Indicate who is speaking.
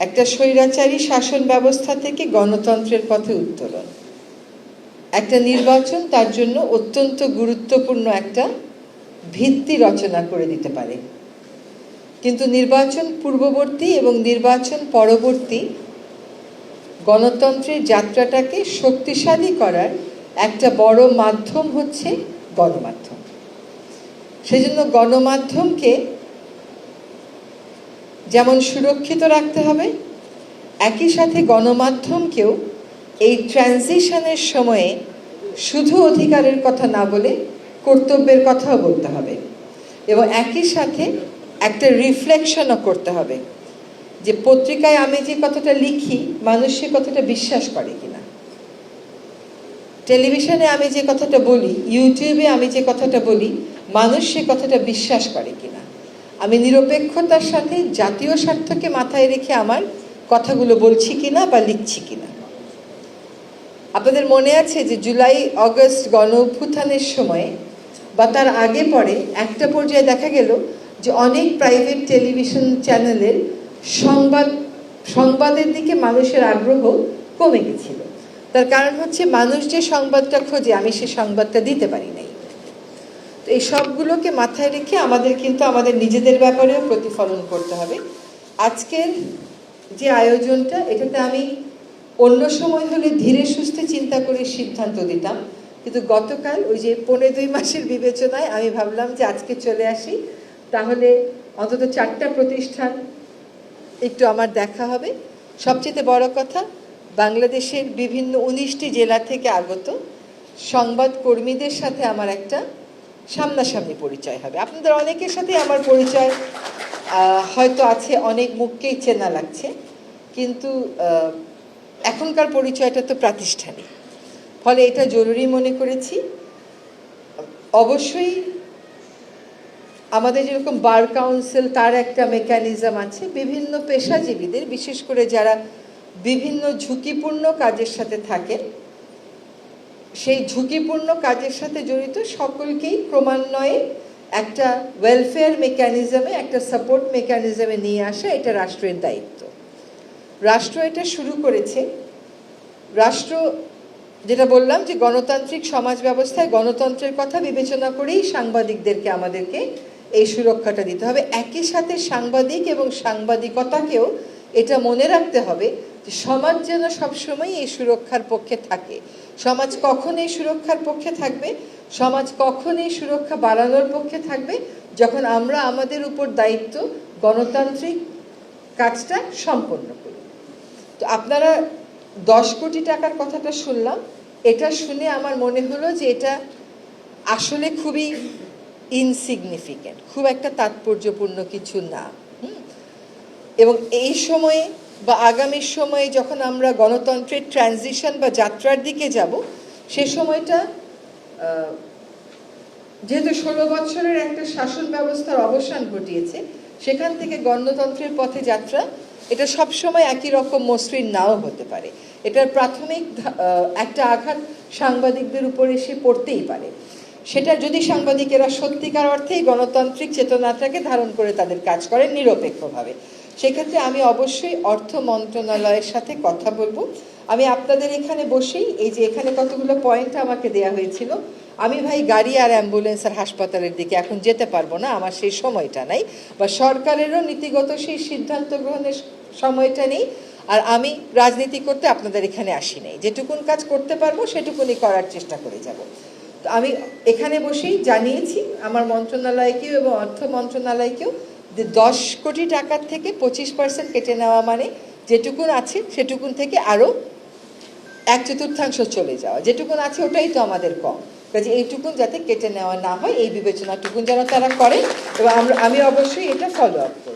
Speaker 1: একটা স্বৈরাচারী শাসন ব্যবস্থা থেকে গণতন্ত্রের পথে উত্তরণ একটা নির্বাচন তার জন্য অত্যন্ত গুরুত্বপূর্ণ একটা ভিত্তি রচনা করে দিতে পারে। কিন্তু নির্বাচন পূর্ববর্তী এবং নির্বাচন পরবর্তী গণতন্ত্রের যাত্রাটাকে শক্তিশালী করার একটা বড় মাধ্যম হচ্ছে গণমাধ্যম। সেজন্য গণমাধ্যমকে যেমন সুরক্ষিত রাখতে হবে, একই সাথে গণমাধ্যমকেও এই ট্রানজিশনের সময়ে শুধু অধিকারের কথা না বলে কর্তব্যের কথাও বলতে হবে এবং একই সাথে একটা রিফ্লেকশনও করতে হবে যে পত্রিকায় আমি যে কথাটা লিখি, মানুষ সে কথাটা বিশ্বাস করে কিনা। টেলিভিশনে আমি যে কথাটা বলি, ইউটিউবে আমি যে কথাটা বলি, মানুষ সে কথাটা বিশ্বাস করে কিনা। আমি নিরপেক্ষতার সাথে জাতীয় স্বার্থকে মাথায় রেখে আমার কথাগুলো বলছি কিনা বা লিখছি কিনা। আপনাদের মনে আছে যে জুলাই, অগস্ট গণ অভ্যুত্থানের সময়ে বা তার আগে পরে একটা পর্যায়ে দেখা গেল যে অনেক প্রাইভেট টেলিভিশন চ্যানেলের সংবাদ, সংবাদের দিকে মানুষের আগ্রহ কমে গেছিল। তার কারণ হচ্ছে মানুষ যে সংবাদটা খোঁজে, আমি সে সংবাদটা দিতে পারি নাই। তো এই সবগুলোকে মাথায় রেখে আমাদের কিন্তু আমাদের নিজেদের ব্যাপারেও প্রতিফলন করতে হবে। আজকের যে আয়োজনটা, এটাতে আমি অন্য সময় হলে ধীরে সুস্থে চিন্তা করে সিদ্ধান্ত দিতাম। কিন্তু গতকাল ওই যে পনেরো দুই মাসের বিবেচনায় আমি ভাবলাম যে আজকে চলে আসি। তাহলে অন্তত চারটা প্রতিষ্ঠান একটু আমার দেখা হবে। সবচেয়ে বড় কথা, বাংলাদেশের বিভিন্ন উনিশটি জেলা থেকে আগত সংবাদ কর্মীদের সাথে আমার একটা সামনাসামনি পরিচয় হবে। আপনাদের অনেকের সাথে আমার পরিচয় হয়তো আছে, অনেক মুখকেই চেনা লাগছে। কিন্তু এখনকার পরিচয়টা তো প্রাতিষ্ঠানিক। ফলে এটা জরুরি মনে করেছি। অবশ্যই আমাদের যেরকম বার কাউন্সিল, তার একটা মেকানিজম আছে। বিভিন্ন পেশাজীবীদের, বিশেষ করে যারা বিভিন্ন ঝুঁকিপূর্ণ কাজের সাথে থাকেন সেই ঝুঁকিপূর্ণ কাজের সাথে জড়িত সকলকেই ক্রমান্বয়ে একটা ওয়েলফেয়ার মেকানিজমে একটা সাপোর্ট মেকানিজমে নিয়ে আসা এটা রাষ্ট্রের দায়িত্ব। রাষ্ট্র এটা শুরু করেছে। রাষ্ট্র যেটা বললাম যে গণতান্ত্রিক সমাজ ব্যবস্থায় গণতন্ত্রের কথা বিবেচনা করেই সাংবাদিকদেরকে আমাদেরকে এই সুরক্ষাটা দিতে হবে। একই সাথে সাংবাদিক এবং সাংবাদিকতাকেও এটা মনে রাখতে হবে সমাজ যেন সবসময় এই সুরক্ষার পক্ষে থাকে। সমাজ কখন এই সুরক্ষার পক্ষে থাকবে? সমাজ কখন এই সুরক্ষা বাড়ানোর পক্ষে থাকবে? যখন আমরা আমাদের উপর দায়িত্ব, গণতান্ত্রিক কাজটা সম্পন্ন করি। তো আপনারা দশ কোটি টাকার কথাটা শুনলাম। এটা শুনে আমার মনে হলো যে এটা আসলে খুবই ইনসিগনিফিক্যান্ট খুব একটা তাৎপর্যপূর্ণ কিছু না? এবং এই সময়ে বা আগামী সময়ে যখন আমরা গণতন্ত্রের ট্রানজিশন বা যাত্রার দিকে যাব, সে সময়টা যেহেতু ষোলো বছরের একটা শাসন ব্যবস্থার অবসান ঘটিয়েছে, সেখান থেকে গণতন্ত্রের পথে যাত্রা, এটা সবসময় একই রকম মসৃণ নাও হতে পারে। এটার প্রাথমিক একটা আঘাত সাংবাদিকদের উপর এসে পড়তেই পারে। সেটা যদি সাংবাদিকেরা সত্যিকার অর্থেই গণতান্ত্রিক চেতনাটাকে ধারণ করে তাদের কাজ করেন নিরপেক্ষভাবে। সেক্ষেত্রে আমি অবশ্যই অর্থ মন্ত্রণালয়ের সাথে কথা বলব। আমি আপনাদের এখানে বসেই এই যে এখানে কতগুলো পয়েন্ট আমাকে দেয়া হয়েছিল, আমি ভাই গাড়ি আর অ্যাম্বুলেন্স আর হাসপাতালের দিকে এখন যেতে পারব না, আমার সেই সময়টা নাই বা সরকারেরও নীতিগত সেই সিদ্ধান্ত গ্রহণের সময়টা নেই আর আমি রাজনীতি করতে আপনাদের এখানে আসি নাই। যেটুকুন কাজ করতে পারব সেটুকুনি করার চেষ্টা করে যাব। তো আমি এখানে বসেই জানিয়েছি, আমার মন্ত্রণালয়কেও এবং অর্থ মন্ত্রণালয়কেও দশ কোটি টাকার থেকে পঁচিশ পার্সেন্ট কেটে নেওয়া মানে যেটুকুন আছে সেটুকুন থেকে আরও এক চতুর্থাংশ চলে যাওয়া। যেটুকুন আছে ওটাই তো আমাদের কম। কাজে এইটুকুন যাতে কেটে নেওয়া না হয়, এই বিবেচনাটুকুন যেন তারা করে এবং আমরা, আমি অবশ্যই এটা ফলো আপ করব।